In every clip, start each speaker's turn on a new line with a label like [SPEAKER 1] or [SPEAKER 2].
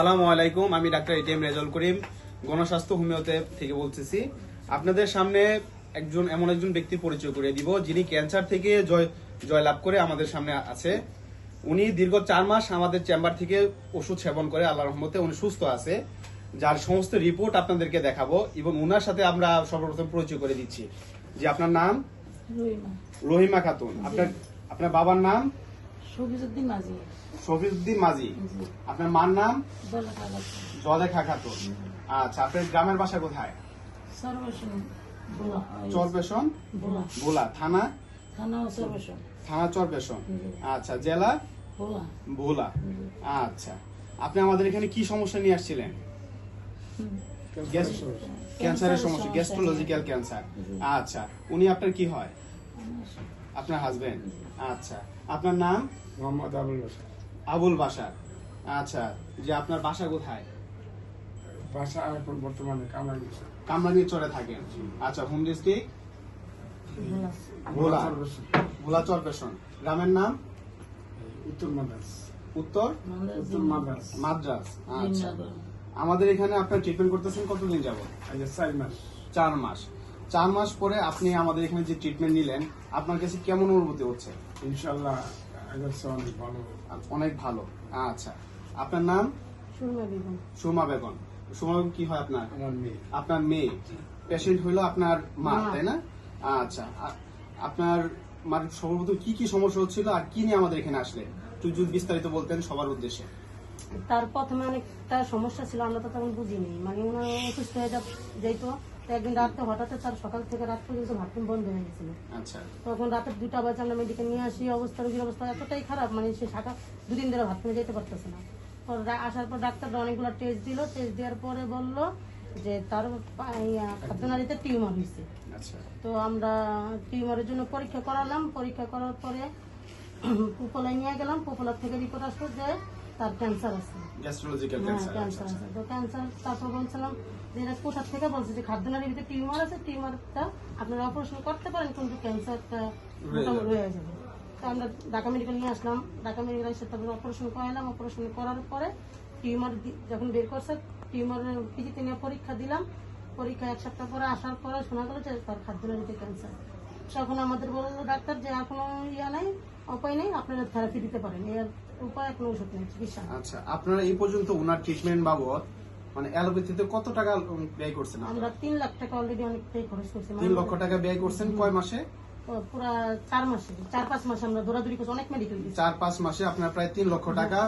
[SPEAKER 1] সালামু আলাইকুম আমি ডাক্তার এটিএম রেজাউল করিম গণস্বাস্থ্য হোমিওতে থেকে বলতেছি। আপনাদের সামনে একজন এমন একজন ব্যক্তির পরিচয় করে দিব যিনি ক্যান্সার থেকে জয় জয়লাভ করে আমাদের সামনে আছে। উনি দীর্ঘ চার মাস আমাদের চেম্বার থেকে ওষুধ সেবন করে আল্লাহ রহমতে উনি সুস্থ আছে যার সমস্ত রিপোর্ট আপনাদেরকে দেখাবো এবং উনার সাথে আমরা সর্বপ্রথম পরিচয় করে দিচ্ছি। যে আপনার নাম?
[SPEAKER 2] রহিমা
[SPEAKER 1] খাতুন। আপনার আপনার বাবার নাম?
[SPEAKER 2] শফিজুদ্দিন মাঝি।
[SPEAKER 1] আপনার মার নাম? জলেখা খাতুন আচ্ছা আপনার গ্রামের বাসা কোথায়?
[SPEAKER 2] সর্বসন বোলা।
[SPEAKER 1] থানা?
[SPEAKER 2] থানা জি।
[SPEAKER 1] আচ্ছা জেলা? ভোলা আচ্ছা আপনি আমাদের এখানে কি সমস্যা নিয়ে আসছিলেন? ক্যান্সারের সমস্যা। Gastrological cancer. আচ্ছা উনি আপনার কি হয়? আপনার হাজবেন্ড আচ্ছা আপনার নাম?
[SPEAKER 3] মোহাম্মদ আবুল বাসা
[SPEAKER 1] আবুল বাসার আচ্ছা যে আপনার বাসা কোথায়?
[SPEAKER 3] বাসা এখন বর্তমানে কামাই গেছে
[SPEAKER 1] কামরাঙ্গীর চরে থাকেন। আচ্ছা হোম ডিস্ট্রিক্ট?
[SPEAKER 2] বোলা
[SPEAKER 1] ভোলা। ভোলা চরপেশন গ্রামের নাম?
[SPEAKER 3] উত্তর মাদাস
[SPEAKER 1] উত্তর?
[SPEAKER 3] উত্তর মাদাস
[SPEAKER 1] মাদ্রাস। আচ্ছা। আমাদের এখানে আপনার ট্রিটমেন্ট করতেছেন কতদিন যাবত
[SPEAKER 3] এই যে চার মাস।
[SPEAKER 1] চার মাস। চার মাস পরে আপনি আমাদের এখানে যে ট্রিটমেন্ট নিলেন আপনার কাছে কেমন অনুভূতি হচ্ছে?
[SPEAKER 3] ইনশাল্লাহ অনেক ভালো।
[SPEAKER 1] অনেক ভালো আচ্ছা আপনার নাম? সুমা বেগম। সুমা বেগম। কি হয় আপনার?
[SPEAKER 3] মেয়ে।
[SPEAKER 1] আপনার মেয়ে। পেশেন্ট হইল আপনার মা। তাই না? আচ্ছা আপনার মানে সর্বপ্রথম কি কি সমস্যা হচ্ছিল আর কি নিয়ে আমাদের এখানে আসলে তুই যদি বিস্তারিত বলতেন সবার উদ্দেশ্যে।
[SPEAKER 2] তার প্রথমে অনেকটা সমস্যা ছিল আমরা তো তখন বুঝিনি। মানে ওনার অসুস্থ হয়ে যা- যেত তো একদিন রাতে হঠাৎ তার সকাল থেকে রাত পর্যন্ত বাথরুম বন্ধ হয়ে গেছিল।
[SPEAKER 1] আচ্ছা।
[SPEAKER 2] তখন রাতে দুটা বাজে আমরা মেডিকেল নিয়ে আসি অবস্থা রোগীর অবস্থা এতটাই খারাপ মানে সে শাখা দুদিন ধরে ভাত যেতে পারতেছে না। পর আসার পর ডাক্তাররা অনেকগুলো টেস্ট দিল টেস্ট দেওয়ার পরে বলল যে তার খাদ্যনালীতে টিউমার হয়েছে।
[SPEAKER 1] আচ্ছা।
[SPEAKER 2] তো আমরা টিউমারের জন্য পরীক্ষা করালাম পরীক্ষা করার পরে পোপলায় নিয়ে গেলাম পোপলার থেকে রিপোর্ট আসলো যে তার ক্যান্সার আছে।
[SPEAKER 1] গ্যাস্ট্রোলজিক্যাল ক্যান্সার
[SPEAKER 2] ক্যান্সার আছে। তো ক্যান্সার তারপর বলছিলাম যে এটা থেকে বলছে যে খাদ্যনালীর ভিতরে টিউমার আছে টিউমারটা আপনারা অপারেশন করতে পারেন কিন্তু ক্যান্সারটা মোটামুটি রয়ে যাবে। তো আমরা ঢাকা মেডিকেল নিয়ে আসলাম। ঢাকা মেডিকেল এসে তারপরে অপারেশন করালাম। অপারেশন করার পরে টিউমার যখন বের করছে টিউমারের পিজিতে নিয়ে পরীক্ষা দিলাম। পরীক্ষা এক সপ্তাহ পরে আসার পরে শোনা গেল যে তার খাদ্যনালীতে ক্যান্সার তখন আমাদের বলল ডাক্তার যে আর কোনো ইয়া নাই। উপায় নেই আপনারা থেরাপি দিতে পারেন। এর উপায় কোনো ওষুধ নেই চিকিৎসা
[SPEAKER 1] আচ্ছা আপনারা এই পর্যন্ত ওনার ট্রিটমেন্ট বাবদ মানে অ্যালোপ্যাথিতে কত টাকা ব্যয় করছেন
[SPEAKER 2] আমরা তিন লাখ টাকা অলরেডি অনেকটাই খরচ করছি
[SPEAKER 1] তিন লক্ষ টাকা ব্যয় করছেন কয় মাসে?
[SPEAKER 2] পুরা চার মাসে চার পাঁচ মাসে আমরা দৌড়াদৌড়ি করছি অনেক মেডিকেল
[SPEAKER 1] চার পাঁচ মাসে আপনার প্রায় তিন লক্ষ টাকা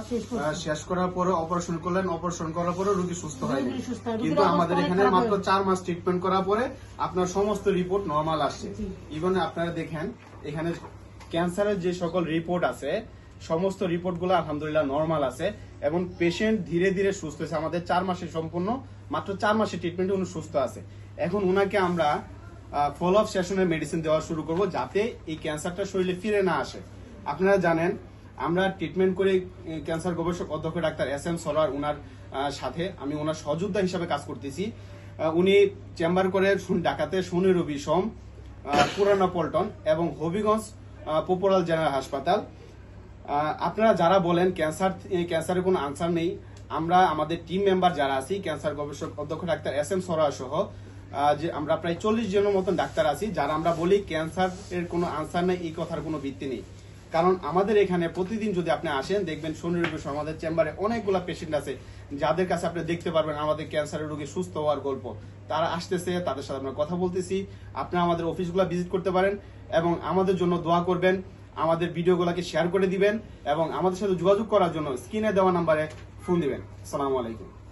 [SPEAKER 2] শেষ
[SPEAKER 1] করার পরে অপারেশন করলেন অপারেশন করার পরে রোগী সুস্থ হয়
[SPEAKER 2] হয়।
[SPEAKER 1] কিন্তু আমাদের এখানে মাত্র চার মাস ট্রিটমেন্ট করার পরে আপনার সমস্ত রিপোর্ট নর্মাল আসছে। ইভেন আপনারা দেখেন এখানে ক্যান্সারের যে সকল রিপোর্ট আছে সমস্ত রিপোর্টগুলো আলহামদুলিল্লাহ নর্মাল আছে এবং পেশেন্ট ধীরে ধীরে সুস্থ হয়েছে। আমাদের চার মাসে সম্পূর্ণ মাত্র চার মাসের ট্রিটমেন্টে উনি সুস্থ আছে। এখন উনাকে আমরা ফলো আপ সেশনের মেডিসিন দেওয়া শুরু করব যাতে এই ক্যান্সারটা শরীরে ফিরে না আসে। আপনারা জানেন আমরা ট্রিটমেন্ট করে ক্যান্সার গবেষক অধ্যক্ষ ডাক্তার এস এম সরার উনার সাথে আমি ওনার সহযোদ্ধা হিসাবে কাজ করতেছি। উনি চেম্বার করে শুন- ডাকাতে শনির বিষম আহ, পুরানা পল্টন এবং হবিগঞ্জ পোপোরাল জেনারেল হাসপাতাল। আপনারা যারা বলেন ক্যান্সার ক্যান্সারের কোনো আনসার নেই, আমরা আমাদের টিম মেম্বার যারা আছি, ক্যান্সার গবেষক অধ্যক্ষ ডাক্তার এস এম সরা সহ যে আমরা প্রায় চল্লিশ জনের মতন ডাক্তার আছি, যারা আমরা বলি ক্যান্সারের কোনো আনসার নেই, এই কথার কোনো ভিত্তি নেই। কারণ আমাদের এখানে প্রতিদিন যদি আপনি আসেন, দেখবেন শনি, রবি আমাদের চেম্বারে অনেকগুলো পেশেন্ট আছে। যাদের কাছে আপনি দেখতে পারবেন আমাদের ক্যান্সারের রোগী সুস্থ হওয়ার গল্প। তারা আসতেছে, তাদের সাথে আমরা কথা বলতেছি। আপনি আমাদের অফিসগুলো ভিজিট করতে পারেন এবং আমাদের জন্য দোয়া করবেন। আমাদের ভিডিওগুলোকে শেয়ার করে দিবেন এবং আমাদের সাথে যোগাযোগ করার জন্য স্ক্রিনে দেওয়া নাম্বারে ফোন দিবেন। আসসালামু আলাইকুম।